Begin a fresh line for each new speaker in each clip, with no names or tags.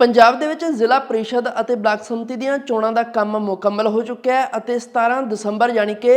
ਪੰਜਾਬ ਦੇ ਵਿੱਚ ਜ਼ਿਲ੍ਹਾ ਪ੍ਰੀਸ਼ਦ ਅਤੇ ਬਲਾਕ ਸੰਮਤੀ ਦੀਆਂ ਚੋਣਾਂ ਦਾ ਕੰਮ ਮੁਕੰਮਲ ਹੋ ਚੁੱਕਿਆ ਹੈ ਅਤੇ 17 ਦਸੰਬਰ ਯਾਨੀ ਕਿ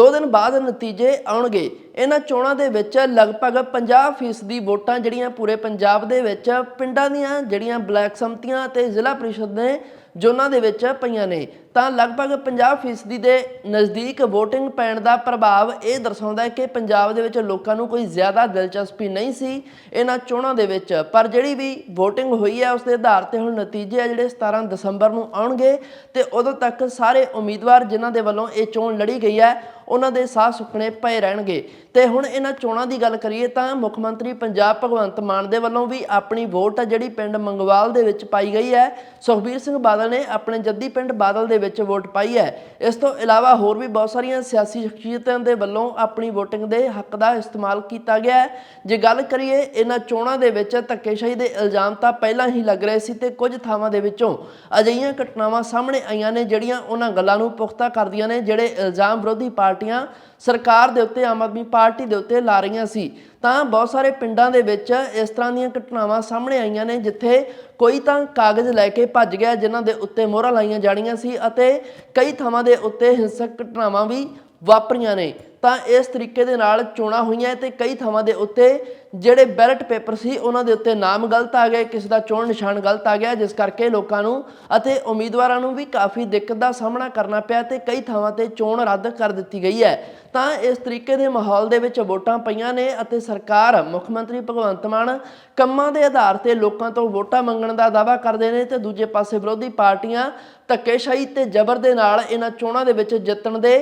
2 ਦਿਨ ਬਾਅਦ ਨਤੀਜੇ ਆਉਣਗੇ। ਇਹਨਾਂ ਚੋਣਾਂ ਦੇ ਵਿੱਚ ਲਗਭਗ 50% ਦੀ ਵੋਟਾਂ ਜਿਹੜੀਆਂ ਪੂਰੇ ਪੰਜਾਬ ਦੇ ਵਿੱਚ ਪਿੰਡਾਂ ਦੀਆਂ, ਜਿਹੜੀਆਂ ਬਲਾਕ ਸੰਮਤੀਆਂ ਅਤੇ ਜ਼ਿਲ੍ਹਾ ਪ੍ਰੀਸ਼ਦ ਨੇ, ਜੋਨਾਂ ਦੇ ਵਿੱਚ ਪਈਆਂ ਨੇ। ਤਾਂ ਲਗਭਗ 50% ਦੇ ਨਜ਼ਦੀਕ VOTING ਪੈਣ ਦਾ ਪ੍ਰਭਾਵ ਇਹ ਦਰਸਾਉਂਦਾ ਹੈ ਕਿ ਪੰਜਾਬ ਦੇ ਵਿੱਚ ਲੋਕਾਂ ਨੂੰ ਕੋਈ ਜ਼ਿਆਦਾ ਦਿਲਚਸਪੀ ਨਹੀਂ ਸੀ ਇਹਨਾਂ ਚੋਣਾਂ ਦੇ ਵਿੱਚ। ਪਰ ਜਿਹੜੀ ਵੀ VOTING ਹੋਈ ਹੈ, ਉਸ ਦੇ ਆਧਾਰ ਤੇ ਹੁਣ ਨਤੀਜੇ ਆ ਜਿਹੜੇ 17 ਦਸੰਬਰ ਨੂੰ ਆਉਣਗੇ ਤੇ ਉਦੋਂ ਤੱਕ ਸਾਰੇ ਉਮੀਦਵਾਰ ਜਿਨ੍ਹਾਂ ਦੇ ਵੱਲੋਂ ਇਹ ਚੋਣ ਲੜੀ ਗਈ ਹੈ, ਉਹਨਾਂ ਦੇ ਸਾਹ ਸੁੱਕਣੇ ਪਏ ਰਹਿਣਗੇ। ਤੇ ਹੁਣ ਇਹਨਾਂ ਚੋਣਾਂ ਦੀ ਗੱਲ ਕਰੀਏ ਤਾਂ ਮੁੱਖ ਮੰਤਰੀ ਪੰਜਾਬ ਭਗਵੰਤ ਮਾਨ ਦੇ ਵੱਲੋਂ ਵੀ ਆਪਣੀ ਵੋਟ ਆ ਜਿਹੜੀ ਪਿੰਡ ਮੰਗਵਾਲ ਦੇ ਵਿੱਚ ਪਾਈ ਗਈ ਹੈ। ਸੁਖਬੀਰ ਸਿੰਘ ਬਾਦਲ ਨੇ ਆਪਣੇ ਜੱਦੀ ਪਿੰਡ ਬਾਦਲ ਦੇ ਵਿੱਚ ਵੋਟ ਪਾਈ ਹੈ। ਇਸ ਤੋਂ ਇਲਾਵਾ ਹੋਰ ਵੀ ਬਹੁਤ ਸਾਰੀਆਂ ਸਿਆਸੀ ਸ਼ਖਸੀਅਤਾਂ ਦੇ ਵੱਲੋਂ ਆਪਣੀ VOTING ਦੇ ਹੱਕ ਦਾ ਇਸਤੇਮਾਲ ਕੀਤਾ ਗਿਆ ਹੈ। ਜੇ ਗੱਲ ਕਰੀਏ, ਇਹਨਾਂ ਚੋਣਾਂ ਦੇ ਵਿੱਚ ਧੱਕੇਸ਼ਾਹੀ ਦੇ ਇਲਜ਼ਾਮ ਤਾਂ ਪਹਿਲਾਂ ਹੀ ਲੱਗ ਰਹੇ ਸੀ ਤੇ ਕੁਝ ਥਾਵਾਂ ਦੇ ਵਿੱਚੋਂ ਅਜਿਹੀਆਂ ਘਟਨਾਵਾਂ ਸਾਹਮਣੇ ਆਈਆਂ ਨੇ ਜਿਹੜੀਆਂ ਉਹਨਾਂ ਗੱਲਾਂ ਨੂੰ ਪੁਖਤਾ ਕਰਦੀਆਂ ਨੇ, ਜਿਹੜੇ ਇਲਜ਼ਾਮ ਵਿਰੋਧੀ ਪਾਰਟੀਆਂ ਸਰਕਾਰ ਦੇ ਉੱਤੇ, ਆਮ ਆਦਮੀ ਪਾਰਟੀ ਦੇ ਉੱਤੇ ਲਾ ਰਹੀਆਂ ਸੀ। ਤਾਂ ਬਹੁਤ ਸਾਰੇ ਪਿੰਡਾਂ ਦੇ ਵਿੱਚ ਇਸ ਤਰ੍ਹਾਂ ਦੀਆਂ ਘਟਨਾਵਾਂ ਸਾਹਮਣੇ ਆਈਆਂ ਨੇ, ਜਿੱਥੇ ਕੋਈ ਤਾਂ ਕਾਗਜ਼ ਲੈ ਕੇ ਭੱਜ ਗਿਆ, ਜਿਨ੍ਹਾਂ ਦੇ ਉੱਤੇ ਮੋਹਰਾਂ ਲਾਈਆਂ ਜਾਣੀਆਂ ਸੀ ਅਤੇ ਕਈ ਥਾਵਾਂ ਦੇ ਉੱਤੇ ਹਿੰਸਕ ਘਟਨਾਵਾਂ ਵੀ ਵਾਪਰੀਆਂ ਨੇ। ਤਾਂ ਇਸ ਤਰੀਕੇ ਦੇ ਨਾਲ ਚੋਣਾਂ ਹੋਈਆਂ ਤੇ ਕਈ ਥਾਵਾਂ ਦੇ ਉੱਤੇ ਜਿਹੜੇ ਬੈਲਟ ਪੇਪਰ ਸੀ, ਉਹਨਾਂ ਦੇ ਉੱਤੇ ਨਾਮ ਗਲਤ ਆ ਗਏ, ਕਿਸੇ ਦਾ ਚੋਣ ਨਿਸ਼ਾਨ ਗਲਤ ਆ ਗਿਆ, ਜਿਸ ਕਰਕੇ ਲੋਕਾਂ ਨੂੰ ਅਤੇ ਉਮੀਦਵਾਰਾਂ ਨੂੰ ਵੀ ਕਾਫੀ ਦਿੱਕਤ ਦਾ ਸਾਹਮਣਾ ਕਰਨਾ ਪਿਆ ਤੇ ਕਈ ਥਾਵਾਂ ਤੇ ਚੋਣ ਰੱਦ ਕਰ ਦਿੱਤੀ ਗਈ ਹੈ। ਤਾਂ ਇਸ ਤਰੀਕੇ ਦੇ ਮਾਹੌਲ ਦੇ ਵਿੱਚ ਵੋਟਾਂ ਪਈਆਂ ਨੇ ਅਤੇ ਸਰਕਾਰ, ਮੁੱਖ ਮੰਤਰੀ ਭਗਵੰਤ ਮਾਨ ਕੰਮਾਂ ਦੇ ਆਧਾਰ ਤੇ ਲੋਕਾਂ ਤੋਂ ਵੋਟਾਂ ਮੰਗਣ ਦਾ ਦਾਅਵਾ ਕਰਦੇ ਨੇ ਤੇ ਦੂਜੇ ਪਾਸੇ ਵਿਰੋਧੀ ਪਾਰਟੀਆਂ ਧੱਕੇਸ਼ਾਹੀ ਤੇ ਜ਼ਬਰ ਦੇ ਨਾਲ ਇਹਨਾਂ ਚੋਣਾਂ ਦੇ ਵਿੱਚ ਜਿੱਤਣ ਦੇ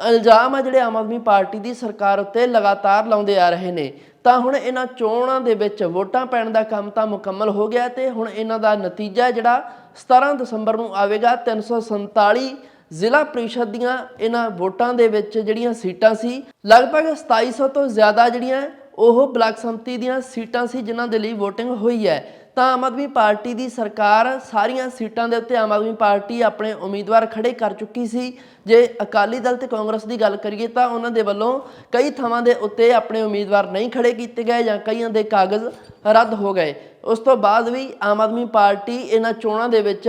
ਇਲਜ਼ਾਮ ਆ ਜਿਹੜੇ ਆਮ ਆਦਮੀ ਪਾਰਟੀ ਦੀ ਸਰਕਾਰ ਉੱਤੇ ਲਗਾਤਾਰ ਲਾਉਂਦੇ ਆ ਰਹੇ ਨੇ। ਤਾਂ ਹੁਣ ਇਹਨਾਂ ਚੋਣਾਂ ਦੇ ਵਿੱਚ ਵੋਟਾਂ ਪੈਣ ਦਾ ਕੰਮ ਤਾਂ ਮੁਕੰਮਲ ਹੋ ਗਿਆ ਤੇ ਹੁਣ ਇਹਨਾਂ ਦਾ ਨਤੀਜਾ ਜਿਹੜਾ 17 ਦਸੰਬਰ ਨੂੰ ਆਵੇਗਾ। 347 ਜ਼ਿਲ੍ਹਾ ਪ੍ਰੀਸ਼ਦ ਦੀਆਂ ਇਹਨਾਂ ਵੋਟਾਂ ਦੇ ਵਿੱਚ ਜਿਹੜੀਆਂ ਸੀਟਾਂ ਸੀ, ਲਗਭਗ 2700 ਤੋਂ ਜ਼ਿਆਦਾ ਜਿਹੜੀਆਂ ਉਹ ਬਲਾਕ ਸੰਮਤੀ ਦੀਆਂ ਸੀਟਾਂ ਸੀ ਜਿਨ੍ਹਾਂ ਦੇ ਲਈ VOTING ਹੋਈ ਹੈ। ਤਾਂ ਆਮ ਆਦਮੀ ਪਾਰਟੀ ਦੀ ਸਰਕਾਰ ਸਾਰੀਆਂ ਸੀਟਾਂ ਦੇ ਉੱਤੇ ਆਮ ਆਦਮੀ ਪਾਰਟੀ ਆਪਣੇ ਉਮੀਦਵਾਰ ਖੜੇ ਕਰ ਚੁੱਕੀ ਸੀ। ਜੇ ਅਕਾਲੀ ਦਲ ਤੇ ਕਾਂਗਰਸ ਦੀ ਗੱਲ ਕਰੀਏ ਤਾਂ ਉਹਨਾਂ ਦੇ ਵੱਲੋਂ ਕਈ ਥਾਵਾਂ ਦੇ ਉੱਤੇ ਆਪਣੇ ਉਮੀਦਵਾਰ ਨਹੀਂ ਖੜੇ ਕੀਤੇ ਗਏ ਜਾਂ ਕਈਆਂ ਦੇ ਕਾਗਜ਼ ਰੱਦ ਹੋ ਗਏ। ਉਸ ਤੋਂ ਬਾਅਦ ਵੀ ਆਮ ਆਦਮੀ ਪਾਰਟੀ ਇਹਨਾਂ ਚੋਣਾਂ ਦੇ ਵਿੱਚ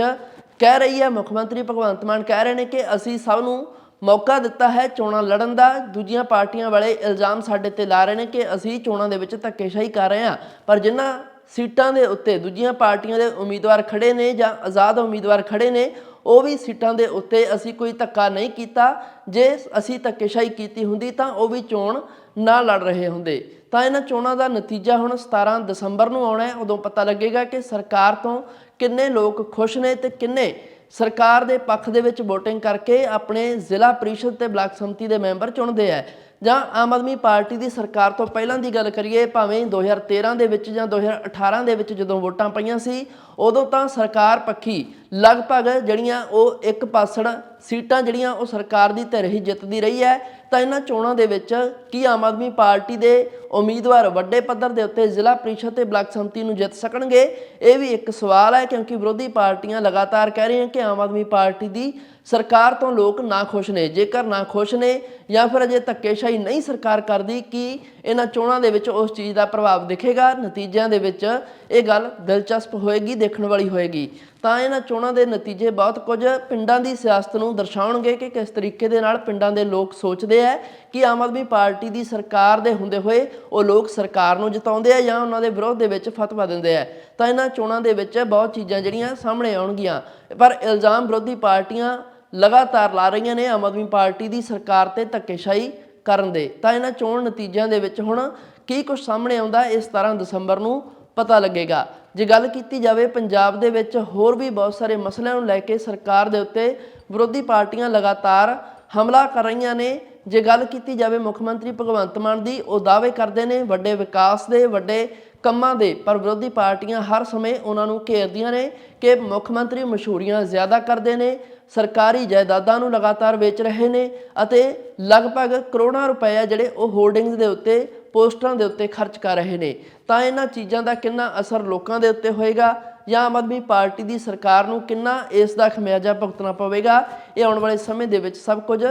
ਕਹਿ ਰਹੀ ਹੈ, ਮੁੱਖ ਮੰਤਰੀ ਭਗਵੰਤ ਮਾਨ ਕਹਿ ਰਹੇ ਨੇ ਕਿ ਅਸੀਂ ਸਭ ਨੂੰ ਮੌਕਾ ਦਿੱਤਾ ਹੈ ਚੋਣਾਂ ਲੜਨ ਦਾ। ਦੂਜੀਆਂ ਪਾਰਟੀਆਂ ਵਾਲੇ ਇਲਜ਼ਾਮ ਸਾਡੇ ਤੇ ਲਾ ਰਹੇ ਨੇ ਕਿ ਅਸੀਂ ਚੋਣਾਂ ਦੇ ਵਿੱਚ ਧੱਕੇਸ਼ਾਹੀ ਕਰ ਰਹੇ ਹਾਂ। ਪਰ ਜਿਨ੍ਹਾਂ ਸੀਟਾਂ ਦੇ ਉੱਤੇ ਦੂਜੀਆਂ ਪਾਰਟੀਆਂ ਦੇ ਉਮੀਦਵਾਰ ਖੜੇ ਨੇ ਜਾਂ ਆਜ਼ਾਦ ਉਮੀਦਵਾਰ ਖੜੇ ਨੇ, ਉਹ ਵੀ ਸੀਟਾਂ ਦੇ ਉੱਤੇ ਅਸੀਂ ਕੋਈ ਧੱਕਾ ਨਹੀਂ ਕੀਤਾ। ਜੇ ਅਸੀਂ ਧੱਕੇਸ਼ਾਹੀ ਕੀਤੀ ਹੁੰਦੀ ਤਾਂ ਉਹ ਵੀ ਚੋਣ ਨਾ ਲੜ ਰਹੇ ਹੁੰਦੇ। ਤਾਂ ਇਹਨਾਂ ਚੋਣਾਂ ਦਾ ਨਤੀਜਾ ਹੁਣ 17 ਦਸੰਬਰ ਨੂੰ ਆਉਣਾ ਹੈ। ਉਦੋਂ ਪਤਾ ਲੱਗੇਗਾ ਕਿ ਸਰਕਾਰ ਤੋਂ ਕਿੰਨੇ ਲੋਕ ਖੁਸ਼ ਨੇ ਤੇ ਕਿੰਨੇ ਸਰਕਾਰ ਦੇ ਪੱਖ ਦੇ ਵਿੱਚ VOTING ਕਰਕੇ ਆਪਣੇ ਜ਼ਿਲ੍ਹਾ ਪਰਿਸ਼ਦ ਤੇ ਬਲਾਕ ਸੰਮਤੀ ਦੇ ਮੈਂਬਰ ਚੁਣਦੇ ਆ। ਜਾਂ ਆਮ ਆਦਮੀ ਪਾਰਟੀ ਦੀ ਸਰਕਾਰ ਤੋਂ ਪਹਿਲਾਂ ਦੀ ਗੱਲ ਕਰੀਏ, ਭਾਵੇਂ 2013 ਦੇ ਵਿੱਚ ਜਾਂ 2018 ਦੇ ਵਿੱਚ ਜਦੋਂ ਵੋਟਾਂ ਪਈਆਂ ਸੀ, ਉਦੋਂ ਤਾਂ ਸਰਕਾਰ ਪੱਖੀ ਲਗਭਗ ਜਿਹੜੀਆਂ ਉਹ ਇੱਕ ਪਾਸੜ ਸੀਟਾਂ ਜਿਹੜੀਆਂ ਉਹ ਸਰਕਾਰ ਦੀ ਧਿਰ ਹੀ ਜਿੱਤਦੀ ਰਹੀ ਹੈ, ਤਾਂ ਇਹਨਾਂ ਚੋਣਾਂ ਦੇ ਵਿੱਚ ਕੀ ਆਮ ਆਦਮੀ ਪਾਰਟੀ ਦੇ ਉਮੀਦਵਾਰ ਵੱਡੇ ਪੱਧਰ ਦੇ ਉੱਤੇ ਜ਼ਿਲ੍ਹਾ ਪ੍ਰੀਸ਼ਦ ਤੇ ਬਲਾਕ ਸੰਮਤੀ ਨੂੰ ਜਿੱਤ ਸਕਣਗੇ? ਇਹ ਵੀ ਇੱਕ ਸਵਾਲ ਹੈ, ਕਿਉਂਕਿ ਵਿਰੋਧੀ ਪਾਰਟੀਆਂ ਲਗਾਤਾਰ ਕਹਿ ਰਹੀਆਂ ਕਿ ਆਮ ਆਦਮੀ ਪਾਰਟੀ ਦੀ ਸਰਕਾਰ ਤੋਂ ਲੋਕ ਨਾ ਖੁਸ਼ ਨੇ। ਜੇਕਰ ਨਾ ਖੁਸ਼ ਨੇ ਜਾਂ ਫਿਰ ਅਜੇ ਧੱਕੇਸ਼ਾਹੀ ਨਹੀਂ ਸਰਕਾਰ ਕਰਦੀ ਕਿ ਇਹਨਾਂ ਚੋਣਾਂ ਦੇ ਵਿੱਚ ਉਸ ਚੀਜ਼ ਦਾ ਪ੍ਰਭਾਵ ਦਿਖੇਗਾ, ਨਤੀਜਿਆਂ ਦੇ ਵਿੱਚ ਇਹ ਗੱਲ ਦਿਲਚਸਪ ਹੋਏਗੀ, ਦੇਖਣ ਵਾਲੀ ਹੋਏਗੀ। ਤਾਂ ਇਹਨਾਂ ਚੋਣਾਂ ਦੇ ਨਤੀਜੇ ਬਹੁਤ ਕੁਝ ਪਿੰਡਾਂ ਦੀ ਸਿਆਸਤ ਨੂੰ ਦਰਸਾਉਣਗੇ ਕਿ ਕਿਸ ਤਰੀਕੇ ਦੇ ਨਾਲ ਪਿੰਡਾਂ ਦੇ ਲੋਕ ਸੋਚਦੇ ਆ ਕਿ ਆਮ ਆਦਮੀ ਪਾਰਟੀ ਦੀ ਸਰਕਾਰ ਦੇ ਹੁੰਦੇ ਹੋਏ ਉਹ ਲੋਕ ਸਰਕਾਰ ਨੂੰ ਜਿਤਾਉਂਦੇ ਆ ਜਾਂ ਉਹਨਾਂ ਦੇ ਵਿਰੋਧ ਦੇ ਵਿੱਚ ਫਤਵਾ ਦਿੰਦੇ ਆ। ਤਾਂ ਇਹਨਾਂ ਚੋਣਾਂ ਦੇ ਵਿੱਚ ਬਹੁਤ ਚੀਜ਼ਾਂ ਜਿਹੜੀਆਂ ਸਾਹਮਣੇ ਆਉਣਗੀਆਂ। ਪਰ ਇਲਜ਼ਾਮ ਵਿਰੋਧੀ ਪਾਰਟੀਆਂ ਲਗਾਤਾਰ ਲਾ ਰਹੀਆਂ ਨੇ। ਆਮ ਆਦਮੀ ਪਾਰਟੀ ਦੀ ਸਰਕਾਰ ਤੇ ਧੱਕੇਸ਼ਾਹੀ ਕਰਨ ਦੇ। ਤਾਂ ਇਹਨਾਂ ਚੋਣ ਨਤੀਜਿਆਂ ਦੇ ਵਿੱਚ ਹੁਣ ਕੀ ਕੁਝ ਸਾਹਮਣੇ ਆਉਂਦਾ, ਇਸ 17 ਦਸੰਬਰ ਨੂੰ ਪਤਾ ਲੱਗੇਗਾ। ਜੇ ਗੱਲ ਕੀਤੀ ਜਾਵੇ ਪੰਜਾਬ ਦੇ ਵਿੱਚ, ਹੋਰ ਵੀ ਬਹੁਤ ਸਾਰੇ ਮਸਲਿਆਂ ਨੂੰ ਲੈ ਕੇ ਸਰਕਾਰ ਦੇ ਉੱਤੇ ਵਿਰੋਧੀ ਪਾਰਟੀਆਂ ਲਗਾਤਾਰ ਹਮਲਾ ਕਰ ਰਹੀਆਂ ਨੇ। ਜੇ ਗੱਲ ਕੀਤੀ ਜਾਵੇ ਮੁੱਖ ਮੰਤਰੀ ਭਗਵੰਤ ਮਾਨ ਦੀ, ਉਹ ਦਾਅਵੇ ਕਰਦੇ ਨੇ ਵੱਡੇ ਵਿਕਾਸ ਦੇ, ਵੱਡੇ ਕੰਮਾਂ ਦੇ, ਪਰ ਵਿਰੋਧੀ ਪਾਰਟੀਆਂ ਹਰ ਸਮੇਂ ਉਹਨਾਂ ਨੂੰ ਘੇਰਦੀਆਂ ਨੇ ਕਿ ਮੁੱਖ ਮੰਤਰੀ ਮਸ਼ਹੂਰੀਆਂ ਜ਼ਿਆਦਾ ਕਰਦੇ ਨੇ। ਸਰਕਾਰੀ ਜਾਇਦਾਦਾਂ ਨੂੰ ਲਗਾਤਾਰ ਵੇਚ ਰਹੇ ਨੇ ਅਤੇ ਲਗਭਗ ਕਰੋੜਾਂ ਰੁਪਏ ਜਿਹੜੇ ਉਹ ਹੋਰਡਿੰਗਸ ਦੇ ਉੱਤੇ ਪੋਸਟਰਾਂ ਦੇ ਉੱਤੇ ਖਰਚ ਕਰ ਰਹੇ ਨੇ। ਤਾਂ ਇਹਨਾਂ ਚੀਜ਼ਾਂ ਦਾ ਕਿੰਨਾ ਅਸਰ ਲੋਕਾਂ ਦੇ ਉੱਤੇ ਹੋਏਗਾ ਜਾਂ ਆਮ ਆਦਮੀ ਪਾਰਟੀ ਦੀ ਸਰਕਾਰ ਨੂੰ ਕਿੰਨਾ ਇਸ ਦਾ ਖਮਿਆਜਾ ਭੁਗਤਣਾ ਪਵੇਗਾ, ਇਹ ਆਉਣ ਵਾਲੇ ਸਮੇਂ ਦੇ ਵਿੱਚ ਸਭ ਕੁਝ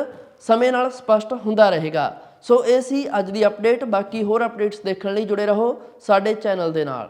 ਸਮੇਂ ਨਾਲ ਸਪਸ਼ਟ ਹੁੰਦਾ ਰਹੇਗਾ। ਸੋ ਇਹ ਸੀ ਅੱਜ ਦੀ ਅਪਡੇਟ ਬਾਕੀ ਹੋਰ ਅਪਡੇਟਸ ਦੇਖਣ ਲਈ ਜੁੜੇ ਰਹੋ ਸਾਡੇ ਚੈਨਲ ਦੇ ਨਾਲ।